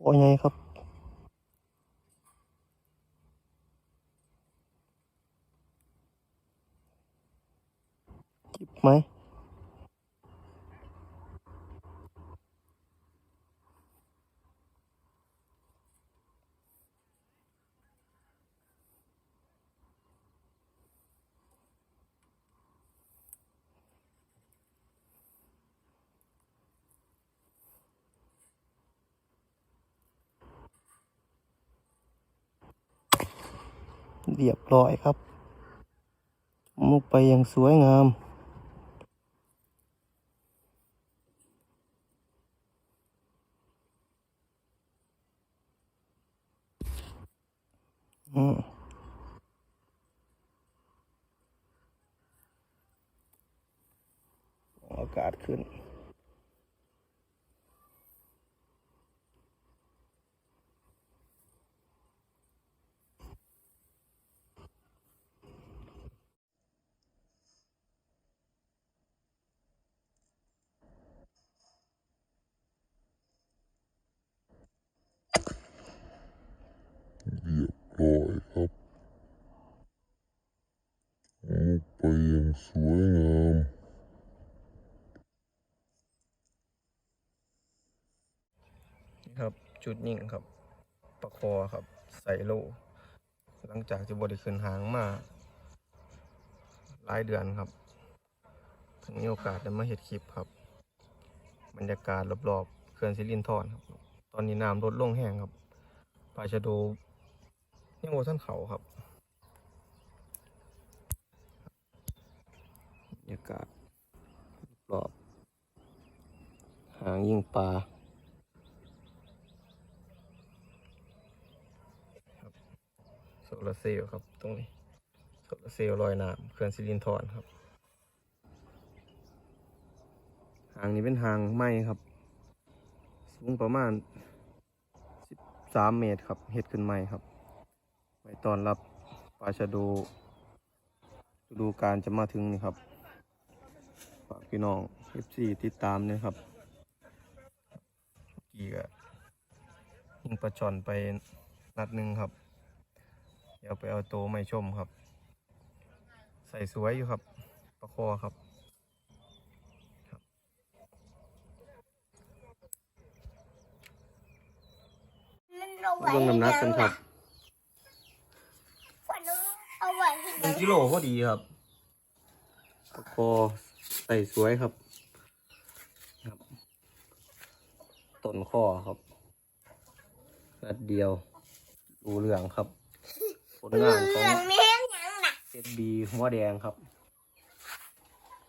โอ้ยไงครับ จิบไหม เรียบร้อยครับ มุกไปอย่างสวยงามอืมอากาศขึ้น เรียบร้อยครับมุกไปอย่างส วยงามนี่ครับจุดนิ่งครับประคอครับ ใส่โล หลังจากที่บริขึ้นหางมาหลายเดือนครับถึงมีโอกาสได้มาเห็ดคลิปครับ บรรยากาศรอบๆเขื่อนสิรินธรครับ ตอนนี้น้ำลดลงแห้งครับปลาชะโดยังโอท่านเขาครับ รยากาศรอบหางยิงปลาโซลาเซลล์ครับตรงนี้โซลาเซลล์ลอยน้ำเขื่อนสิรินธรครับหางนี้เป็นหางไม้ครับ สูงประมาณ13เมตรครับเห็ดขึ้นไม้ครับไว้ตอนรับปลาชะโดูฤดูการจะมาถึงนี่ครับ ฝากพี่น้อง FC ติดตามเนี่ยครับเมื่อกี้ก็ยิงปลาช่อนไปนัดหนึ่งครับ เดี๋ยวไปเอาโตวไม่ชมครับ ใส่สวยอยู่ครับ ประคอครับมาเบิ่งน้ำหนักกันครับเอาไว้ที่หนึ่งกิโลพอดีครับประคอ ใส่สวยครับครับต้นข้อครับนัดเดียว ดูเหลืองครับ ผลงานของเรื่องนี้ยังหนักเอ็ดบีหัวแดงครับ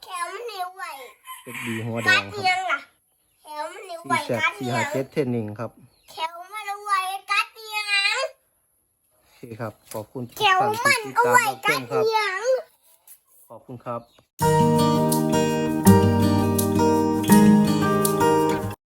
แถวมันนิ้วไหวเอ็ดบีหัวแดกัดงครับเอียงน่ะแถวมันนิ้วไหวซีแซกัดซีเอียฮางเจ็ดเทนนิงครับแถวมันเอาไว้กัดเอียงโอเคครับ ขอบคุณทุกแถวท่านที่มันติดเอาตามไว้รับชกัดมครับเอียงขอบคุณครับ